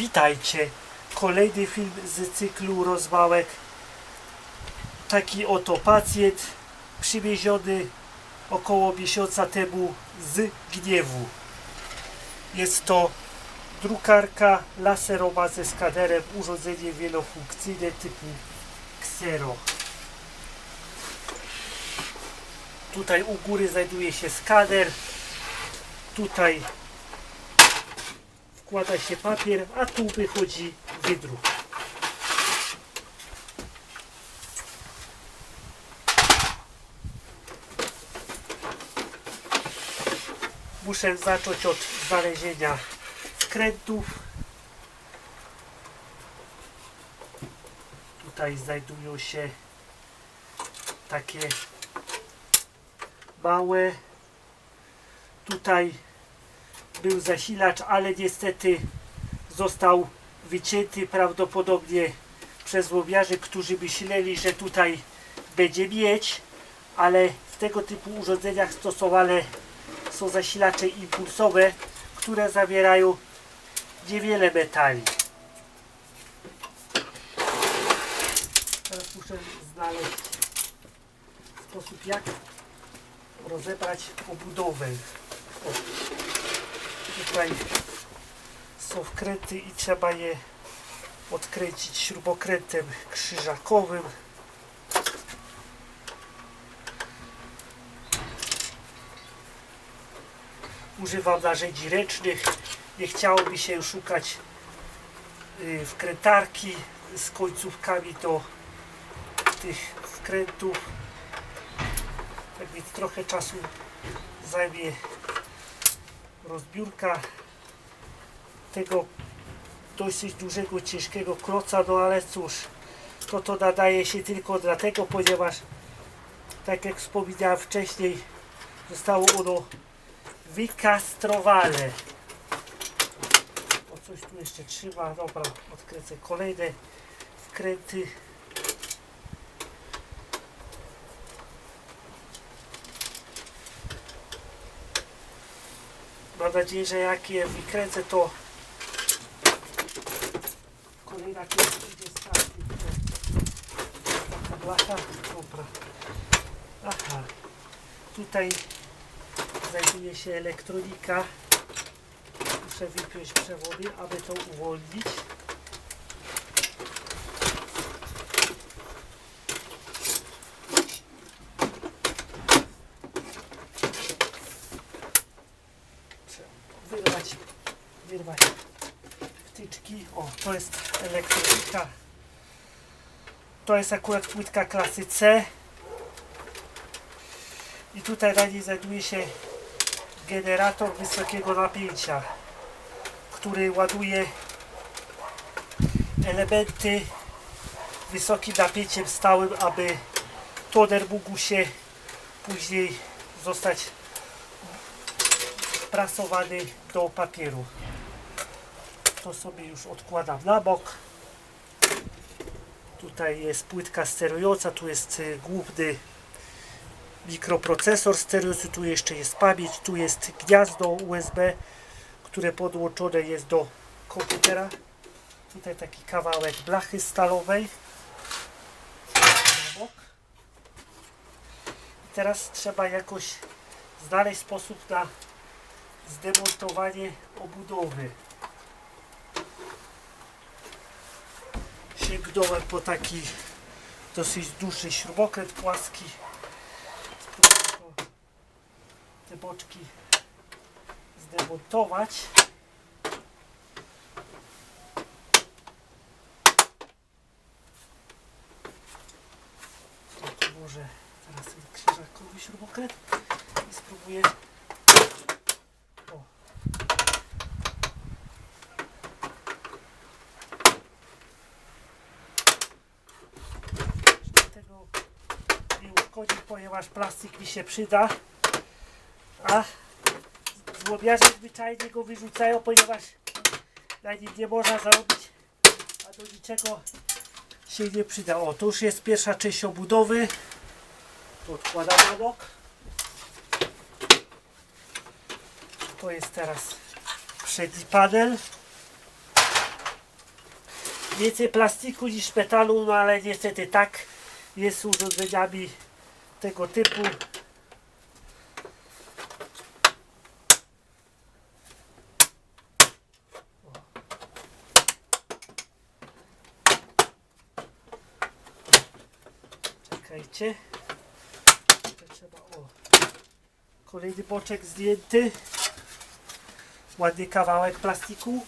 Witajcie. Kolejny film z cyklu rozwałek. Taki oto pacjent przywieziony około miesiąca temu z gniewu. Jest to drukarka laserowa ze skanerem, urządzenie wielofunkcyjne typu Xero. Tutaj u góry znajduje się skaner. Tutaj wkłada się papier, a tu wychodzi wydruk. Muszę zacząć od znalezienia wkrętów. Tutaj znajdują się takie małe. Tutaj był zasilacz, ale niestety został wycięty prawdopodobnie przez łowiarzy, którzy myśleli, że tutaj będzie mieć, ale w tego typu urządzeniach stosowane są zasilacze impulsowe, które zawierają niewiele metali. Teraz muszę znaleźć sposób jak rozebrać obudowę. Tutaj są wkręty i trzeba je odkręcić śrubokrętem krzyżakowym. Używam narzędzi ręcznych. Nie chciałoby się szukać y, wkrętarki z końcówkami do tych wkrętów. Tak więc trochę czasu zajmie rozbiórka tego dosyć dużego, ciężkiego kloca, no ale cóż, to to nadaje się tylko dlatego, ponieważ tak jak wspominałem wcześniej, zostało ono wykastrowane. O coś tu jeszcze trzyma, dobra, odkręcę kolejne wkręty. Mam nadzieję, że jak je wykręcę, to kolejna idzie. Taka blacha. Dobra. Aha. Tutaj znajduje się elektronika. Muszę wypiąć przewody, aby to uwolnić. Trzeba wyrwać, wyrwać wtyczki. O, to jest elektronika. To jest akurat płytka klasy C. I tutaj na niej znajduje się generator wysokiego napięcia, który ładuje elementy wysokim napięciem stałym, aby toner mógł się później zostać prasowany do papieru. To sobie już odkładam na bok. Tutaj jest płytka sterująca, tu jest y, główny mikroprocesor sterujący, tu jeszcze jest pamięć, tu jest gniazdo USB, które podłączone jest do komputera. Tutaj taki kawałek blachy stalowej. I teraz trzeba jakoś znaleźć sposób na zdemontowanie obudowy. Sięgnąłem po taki dosyć duży śrubokręt płaski. Spróbuję te boczki zdemontować. To może teraz ten krzyżakowy śrubokręt i spróbuję o, Jeszcze tego nie uszkodzić, ponieważ plastik mi się przyda. A złomiarze zwyczajnie go wyrzucają, ponieważ na nim nie można zarobić, a do niczego się nie przyda. O, to już jest pierwsza część obudowy. Odkładam na bok. To jest teraz przedni panel. więcej plastiku niż metalu, no ale niestety tak jest z urządzeniami tego typu. Czekajcie. Kolejny boczek zdjęty. Ładny kawałek plastiku.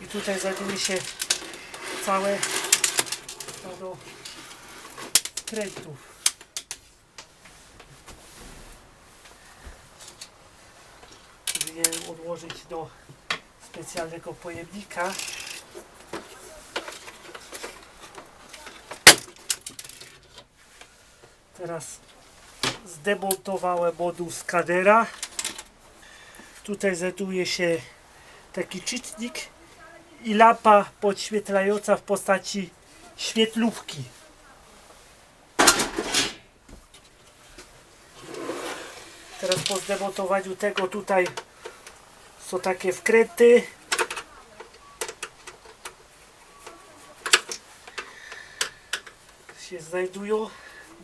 I tutaj znajduje się całe do krętów. Powinienem odłożyć do specjalnego pojemnika. Teraz zdemontowałem moduł skanera. Tutaj znajduje się taki czytnik i lampa podświetlająca w postaci świetlówki. Teraz po zdemontowaniu tego tutaj są takie wkręty. się znajdują.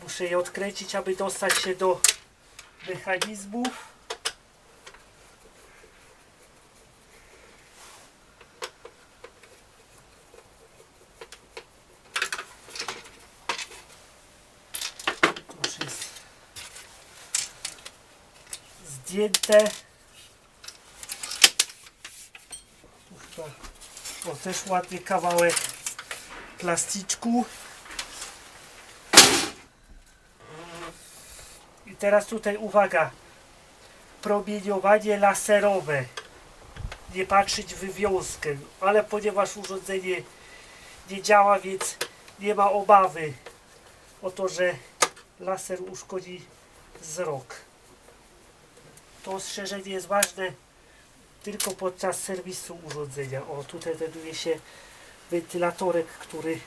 Muszę je odkręcić, aby dostać się do mechanizmów. To już jest chyba o, też ładny kawałek plasticzku. I teraz tutaj uwaga. Promieniowanie laserowe. Nie patrzeć w wywiązkę, ale ponieważ urządzenie nie działa, więc nie ma obawy o to, że laser uszkodzi wzrok. To ostrzeżenie jest ważne tylko podczas serwisu urządzenia. O, tutaj znajduje się wentylatorek, który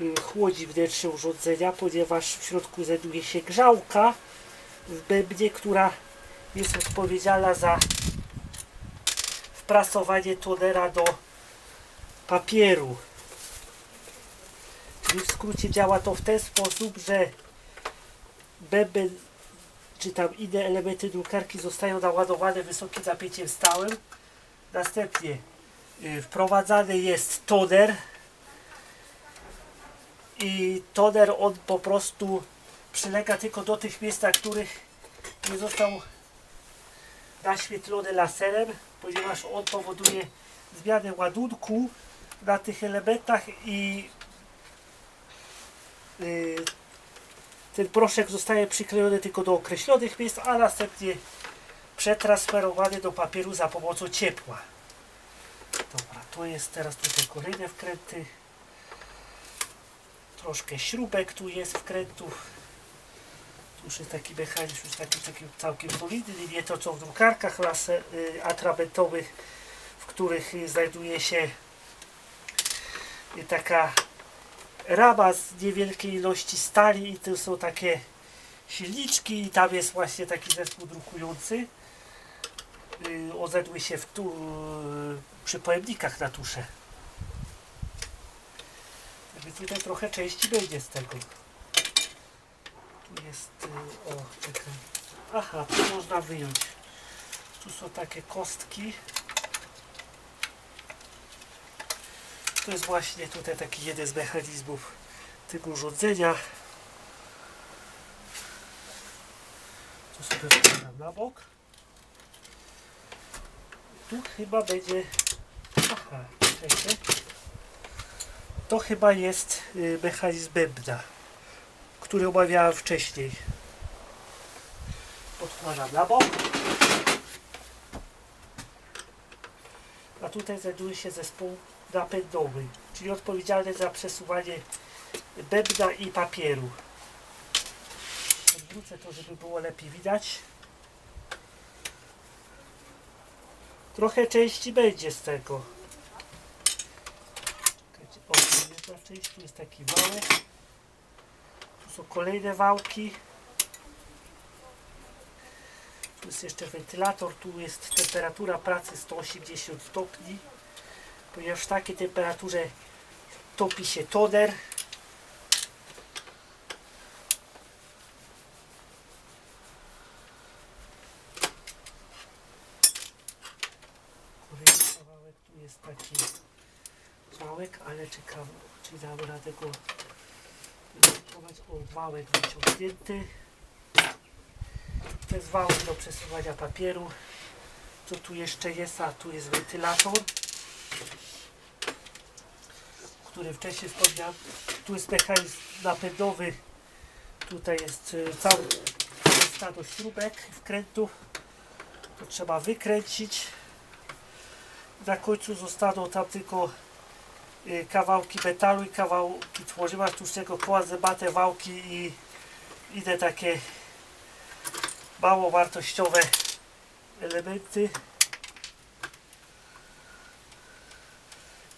y, chłodzi wnętrze urządzenia, ponieważ w środku znajduje się grzałka w bębnie, która jest odpowiedzialna za wprasowanie tonera do papieru. W skrócie działa to w ten sposób, że bęben czy tam inne elementy drukarki zostają naładowane wysokim napięciem stałym. Następnie y, wprowadzany jest toner i toner on po prostu przylega tylko do tych miejsc, na których nie został naświetlony laserem, ponieważ on powoduje zmianę ładunku na tych elementach i y, ten proszek zostaje przyklejony tylko do określonych miejsc, a następnie przetransferowany do papieru za pomocą ciepła. Dobra, to jest teraz tutaj kolejne wkręty. Troszkę śrubek tu jest wkrętów. Tu już jest taki mechanizm już taki, taki całkiem solidny, nie to co w drukarkach laser, y, atramentowych, w których znajduje się y, taka rama z niewielkiej ilości stali i tu są takie silniczki i tam jest właśnie taki zespół drukujący. Yy, ozedły się w tu, przy pojemnikach na tusze. Więc tutaj trochę części będzie z tego. Tu jest, yy, o czekaj. Aha, tu można wyjąć. Tu są takie kostki. To jest właśnie tutaj taki jeden z mechanizmów tego urządzenia. To sobie wkładam na bok. Tu chyba będzie... Aha, czekajcie. To chyba jest y, mechanizm bębna, który omawiałem wcześniej. Odkładam na bok. A tutaj znajduje się zespół napędowy, czyli odpowiedzialny za przesuwanie bębna i papieru. Odwrócę to, żeby było lepiej widać. Trochę części będzie z tego. O, jedna część, tu jest taki wałek. Tu są kolejne wałki. Tu jest jeszcze wentylator, tu jest temperatura pracy 180 stopni. Ponieważ w takiej temperaturze topi się toner. Kolejny kawałek, tu jest taki wałek, ale czekam, czy dam radę go wymontować. O, wałek wyciągnięty. To jest wałek do przesuwania papieru. Co tu jeszcze jest? A tu jest wentylator, który wcześniej wspomniałem. Tu jest mechanizm napędowy. Tutaj jest y, cały stado śrubek, wkrętów. To trzeba wykręcić. Na końcu zostaną tam tylko y, kawałki metalu i kawałki tworzywa sztucznego koła, zębate wałki i inne takie mało wartościowe elementy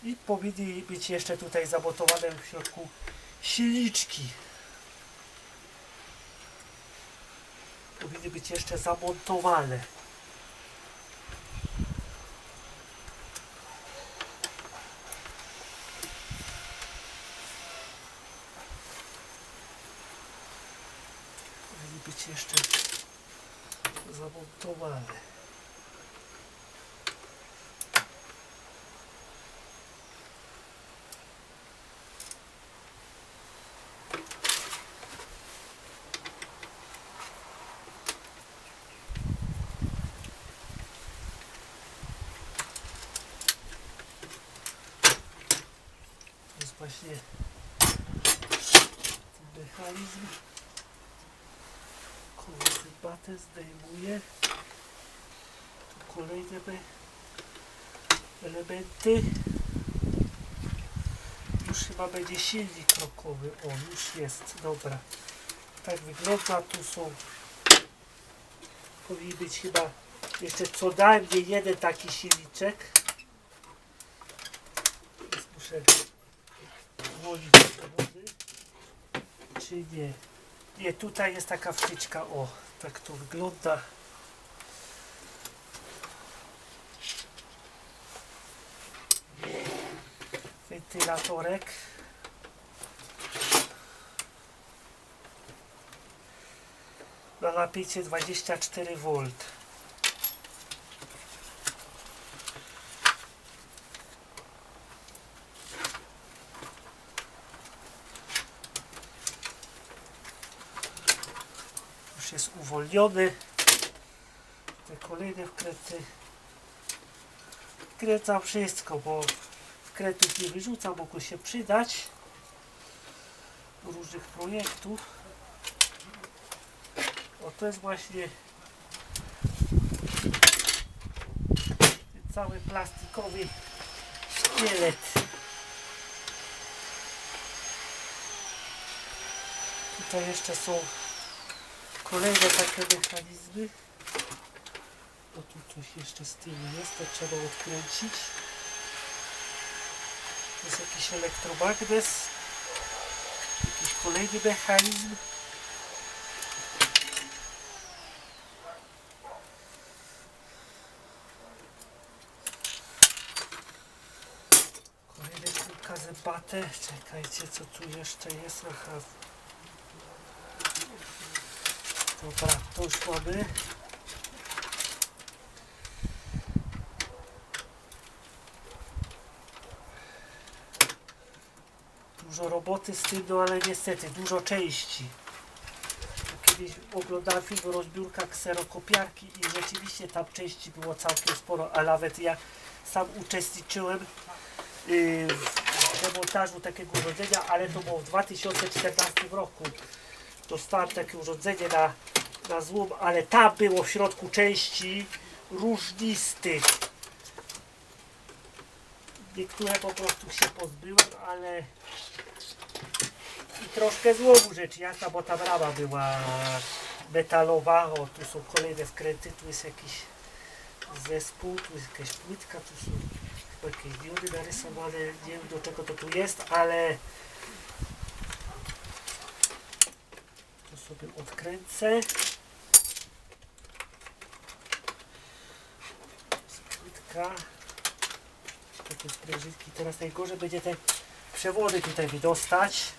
i powinny być jeszcze tutaj zamontowane w środku silniczki powinny być jeszcze zamontowane powinny być jeszcze zamontowane. Właśnie mechanizm. Koło batę zdejmuję. Tu kolejne elementy. Już chyba będzie silnik krokowy. O, już jest. Dobra. Tak wygląda. Tu są powinien być chyba jeszcze co najmniej jeden taki silniczek. Więc muszę wolić wody. Czy nie? Nie, tutaj jest taka wtyczka, o, tak to wygląda. Wentylatorek. Na napięcie 24 V. już uwolniony. Te kolejne wkręty. Wkręcam wszystko, bo wkrętów nie wyrzucam, mogą się przydać różnych projektów. O, to jest właśnie cały plastikowy szkielet. Tutaj jeszcze są kolejne takie mechanizmy. O tu coś jeszcze z tyłu jest, to trzeba odkręcić. To jest jakiś elektromagnes. Jakiś kolejny mechanizm. Kolejne kilka zębate. Czekajcie, co tu jeszcze jest. Aha, Dobra, to. Dużo roboty z tym, no ale niestety dużo części. Kiedyś oglądałem film rozbiórka kserokopiarki i rzeczywiście tam części było całkiem sporo, a nawet ja sam uczestniczyłem yy, w demontażu takiego urządzenia, ale to było w 2014 roku dostałem takie urządzenie na, na złom, ale tam było w środku części różnistych. Niektóre po prostu się pozbyłem, ale i troszkę złomu rzecz jasna, bo ta brama była metalowa. O, tu są kolejne wkręty, tu jest jakiś zespół, tu jest jakaś płytka, tu są jakieś diody narysowane, nie wiem do czego to tu jest, ale to sobie odkręcę. Sprężynka. Takie sprężynki. Teraz najgorzej będzie te przewody tutaj wydostać.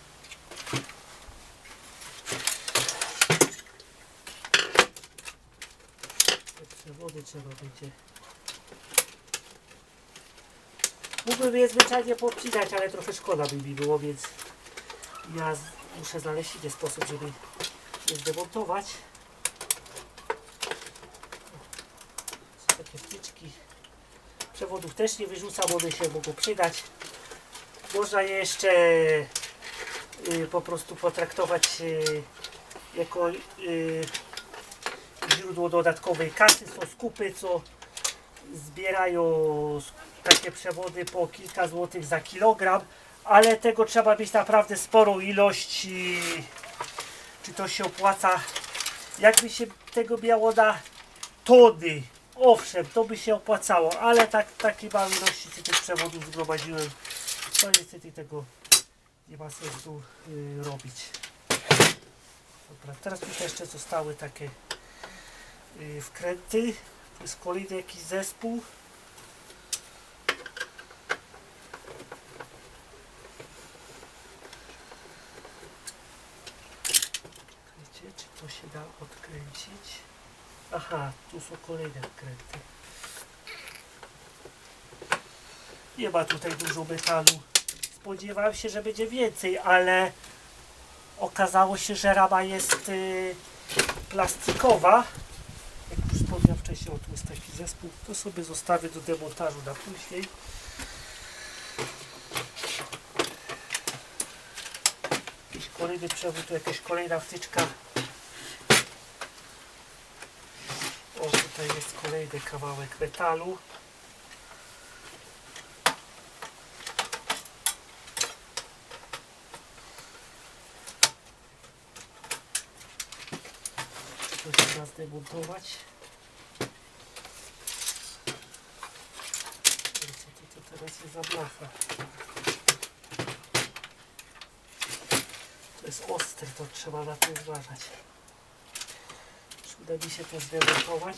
Te przewody trzeba będzie. Mógłbym je zwyczajnie poobcinać, ale trochę szkoda by mi było, więc ja muszę znaleźć inny sposób, żeby je zdemontować. Są takie wtyczki. Przewodów też nie wyrzucam, one się mogą przydać. Można je jeszcze y, po prostu potraktować y, jako y, źródło dodatkowej kasy. Są skupy, co zbierają takie przewody po kilka złotych za kilogram, ale tego trzeba mieć naprawdę sporą ilość. Czy to się opłaca? Jakby się tego miało na tony, owszem, to by się opłacało, ale tak, takiej małej ilości tych przewodów zgromadziłem, to niestety tego nie ma sensu y, robić. Dobra, teraz tutaj jeszcze zostały takie y, wkręty. To jest kolejny jakiś zespół. Wiecie, czy to się da odkręcić? Aha, tu są kolejne wkręty. Nie ma tutaj dużo metalu. Spodziewałem się, że będzie więcej, ale okazało się, że rama jest y, plastikowa. Jak już wspomniałem wcześniej, o tu jest taki zespół. To sobie zostawię do demontażu na później. Jakiś kolejny przewód, tu jakaś kolejna wtyczka. O, tutaj jest kolejny kawałek metalu. To da zdemontować. Co to, teraz jest za blacha? To jest ostre, to trzeba na to uważać. Czy uda mi się to zdemontować?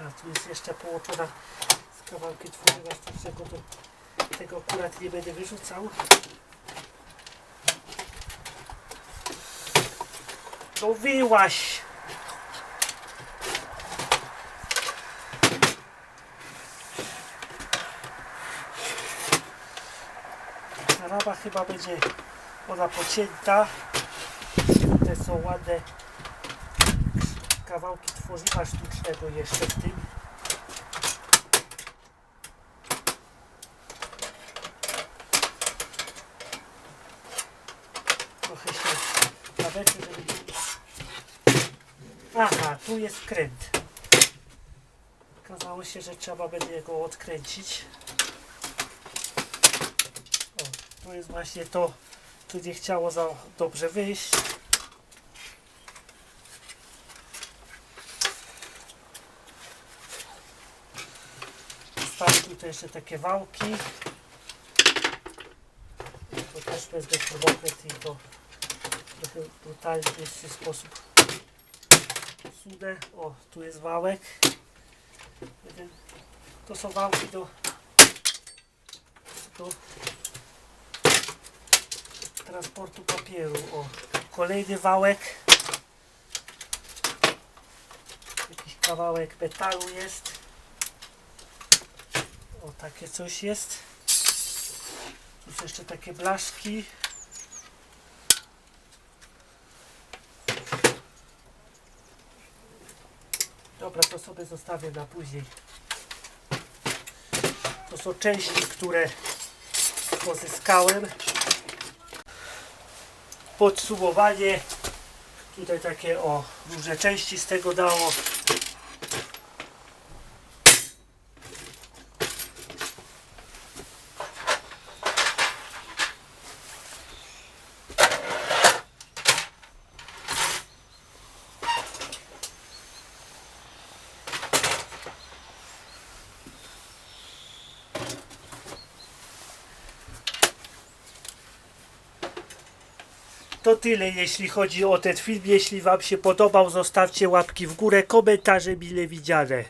Aha, tu jest jeszcze połączona z kawałkiem tworzywa sztucznego, to tego akurat nie będę wyrzucał. No wyłaś! Ta rama chyba będzie ona pocięta. Te są ładne kawałki tworzywa sztucznego jeszcze w tym. Trochę się nawęczę, żeby... Aha, tu jest kręt. Okazało się, że trzeba będzie go odkręcić. O, jest właśnie to, co nie chciało za dobrze wyjść. Zostały tutaj jeszcze takie wałki. To też wezmę termometr i to trochę brutalniejszy sposób usunę. O, tu jest wałek. To są wałki do, do transportu papieru. O, kolejny wałek. Jakiś kawałek metalu jest. O, takie coś jest. Tu są jeszcze takie blaszki. Dobra, to sobie zostawię na później. To są części, które pozyskałem. Podsumowanie. Tutaj takie o różne części z tego dało. To tyle jeśli chodzi o ten film. Jeśli Wam się podobał, zostawcie łapki w górę, komentarze mile widziane.